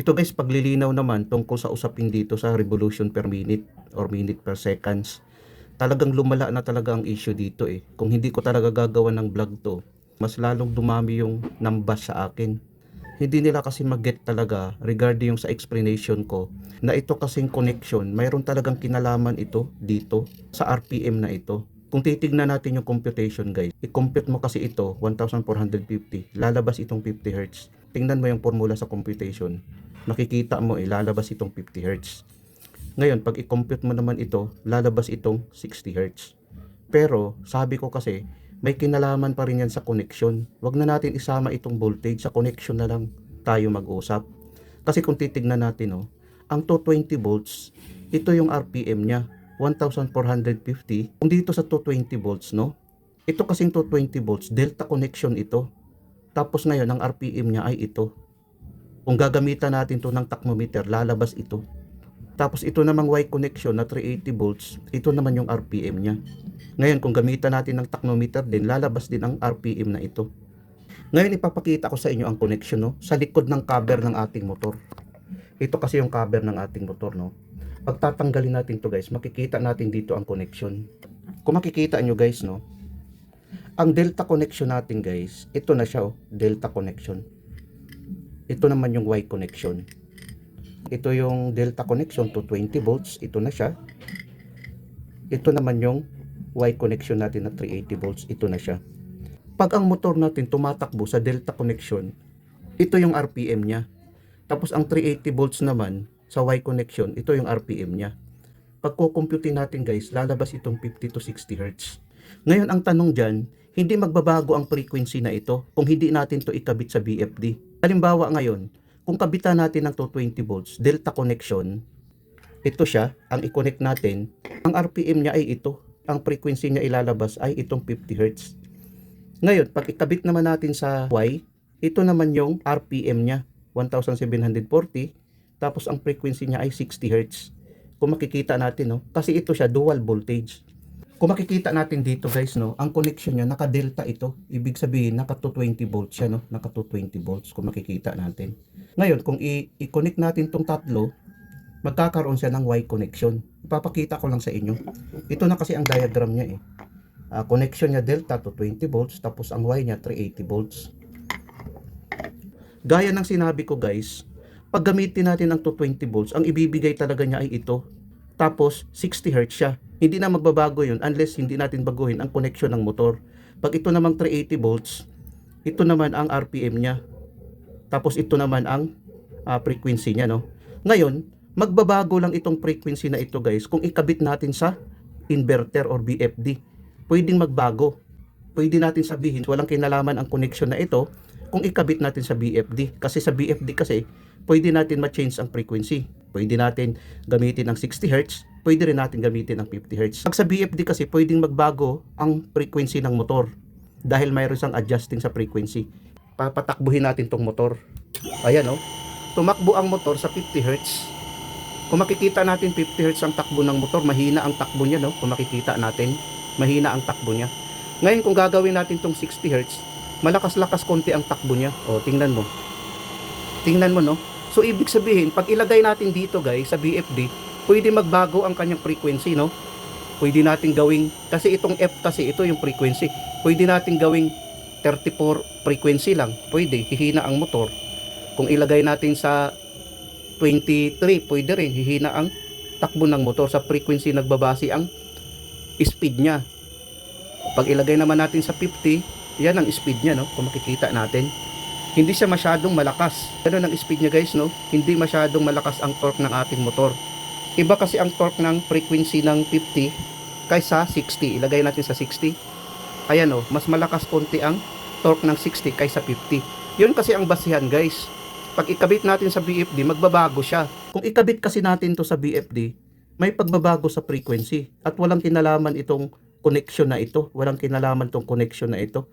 Ito guys, paglilinaw naman tungkol sa usapin dito sa revolution per minute or minute per seconds. Talagang lumala na talaga ang issue dito eh. Kung hindi ko talaga gagawa ng vlog to, mas lalong dumami yung numbers sa akin. Hindi nila kasi mag-get talaga regarding yung sa explanation ko na ito kasing connection, mayroon talagang kinalaman ito dito sa RPM na ito. Kung titignan natin yung computation guys, i-compute mo kasi ito 1450, lalabas itong 50 Hz. Tingnan mo yung formula sa computation, makikita mo ilalabas itong 50 Hz. Ngayon, pag i-compute mo naman ito, lalabas itong 60 Hz. Pero, sabi ko kasi, may kinalaman pa rin yan sa connection. Huwag na natin isama itong voltage, sa connection na lang tayo mag-usap. Kasi kung titignan natin, oh, ang 220 volts, ito yung RPM niya, 1,450. Kung dito sa 220 volts, no? Ito kasing 220 volts, delta connection ito. Tapos ngayon, ang RPM niya ay ito. Kung gagamitan natin to ng tachometer, lalabas ito. Tapos ito namang Y connection na 380 volts, ito naman yung RPM niya. Ngayon, kung gamitan natin ng tachometer din, lalabas din ang RPM na ito. Ngayon, ipapakita ko sa inyo ang connection no, sa likod ng cover ng ating motor. Ito kasi yung cover ng ating motor. No? Pag tatanggalin natin to guys, makikita natin dito ang connection. Kung makikita nyo guys, no, ang delta connection natin guys, ito na siya, oh, delta connection. Ito naman yung Y connection. Ito yung delta connection to 20 volts, ito na siya. Ito naman yung Y connection natin na 380 volts, ito na siya. Pag ang motor natin tumatakbo sa delta connection, ito yung RPM niya. Tapos ang 380 volts naman sa Y connection, ito yung RPM niya. Pag kukumputin natin guys, lalabas itong 50 to 60 Hz. Ngayon ang tanong dyan, hindi magbabago ang frequency na ito kung hindi natin to ikabit sa BFD. Halimbawa ngayon, kung kabitan natin ng 220 volts, delta connection, ito siya, ang i-connect natin, ang RPM niya ay ito. Ang frequency niya ilalabas ay itong 50 Hz. Ngayon, pag ikabit naman natin sa Y, ito naman yung RPM niya, 1740, tapos ang frequency niya ay 60 Hz. Kung makikita natin, no? kasi ito siya dual voltage. Kung makikita natin dito guys, no, ang connection niya naka-delta ito. Ibig sabihin naka 220 volts siya, no? Naka 220 volts kung makikita natin. Ngayon, kung i-connect natin tong tatlo, magkakaroon siya ng Y connection. Ipapakita ko lang sa inyo. Ito na kasi ang diagram niya eh. Ah, connection niya delta to 20 volts tapos ang Y niya 380 volts. Gaya ng sinabi ko guys, pag gamitin natin ang 220 volts, ang ibibigay talaga niya ay ito. Tapos 60 Hz siya. Hindi na magbabago yun unless hindi natin baguhin ang connection ng motor. Pag ito namang 380 volts, ito naman ang RPM niya. Tapos ito naman ang ah, frequency niya, no? Ngayon, magbabago lang itong frequency na ito, guys, kung ikabit natin sa inverter or BFD. Pwedeng magbago. Pwede natin sabihin, walang kinalaman ang connection na ito kung ikabit natin sa BFD. Kasi sa BFD kasi, pwede natin ma-change ang frequency. Pwede natin gamitin ang 60 Hz, pwede rin natin gamitin ang 50 Hz. Pag sa BFD kasi, pwedeng magbago ang frequency ng motor dahil mayroon siyang adjusting sa frequency. Papatakbuhin natin tong motor. Ayan oh. Tumakbo ang motor sa 50 Hz. Kung makikita natin 50 Hz ang takbo ng motor, mahina ang takbo niya no. Kung makikita natin, mahina ang takbo niya. Ngayon kung gagawin natin tong 60 Hz, malakas-lakas konti ang takbo niya. O, tingnan mo. Tingnan mo no. So ibig sabihin, pag ilagay natin dito guys sa BFD, pwede magbago ang kanyang frequency no. Pwede natin gawing kasi itong F kasi ito yung frequency. Pwede natin gawing 34 frequency lang. Pwede hihina ang motor. Kung ilagay natin sa 23, pwede rin hihina ang takbo ng motor sa frequency nagbabase ang speed niya. Pag ilagay naman natin sa 50, yan ang speed niya no, kung makikita natin hindi siya masyadong malakas. Ganun ang speed niya guys, no? Hindi masyadong malakas ang torque ng ating motor. Iba kasi ang torque ng frequency ng 50 kaysa 60. Ilagay natin sa 60. Ayan oh, mas malakas konti ang torque ng 60 kaysa 50. Yun kasi ang basihan guys. Pag ikabit natin sa BFD, magbabago siya. Kung ikabit kasi natin to sa BFD, may pagbabago sa frequency at walang kinalaman itong connection na ito. Walang kinalaman tong connection na ito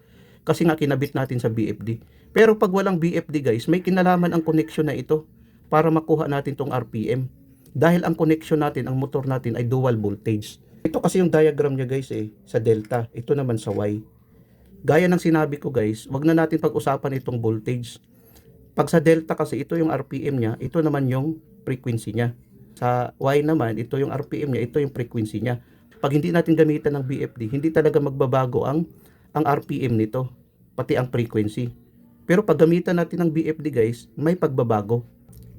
kasi nga kinabit natin sa BFD. Pero pag walang BFD guys, may kinalaman ang connection na ito para makuha natin tong RPM. Dahil ang connection natin, ang motor natin ay dual voltage. Ito kasi yung diagram niya guys eh, sa delta. Ito naman sa Y. Gaya ng sinabi ko guys, wag na natin pag-usapan itong voltage. Pag sa delta kasi ito yung RPM niya, ito naman yung frequency niya. Sa Y naman, ito yung RPM niya, ito yung frequency niya. Pag hindi natin gamitan ng BFD, hindi talaga magbabago ang ang RPM nito, pati ang frequency. Pero pag gamitan natin ng BFD guys, may pagbabago.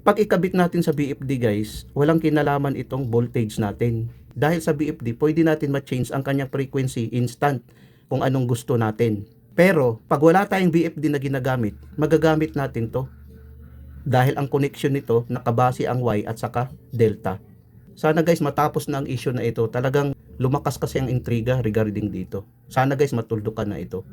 Pag ikabit natin sa BFD guys, walang kinalaman itong voltage natin. Dahil sa BFD, pwede natin ma-change ang kanyang frequency instant kung anong gusto natin. Pero pag wala tayong BFD na ginagamit, magagamit natin to. Dahil ang connection nito nakabase ang Y at saka delta. Sana guys matapos na ang issue na ito. Talagang lumakas kasi ang intriga regarding dito. Sana guys matuldukan na ito.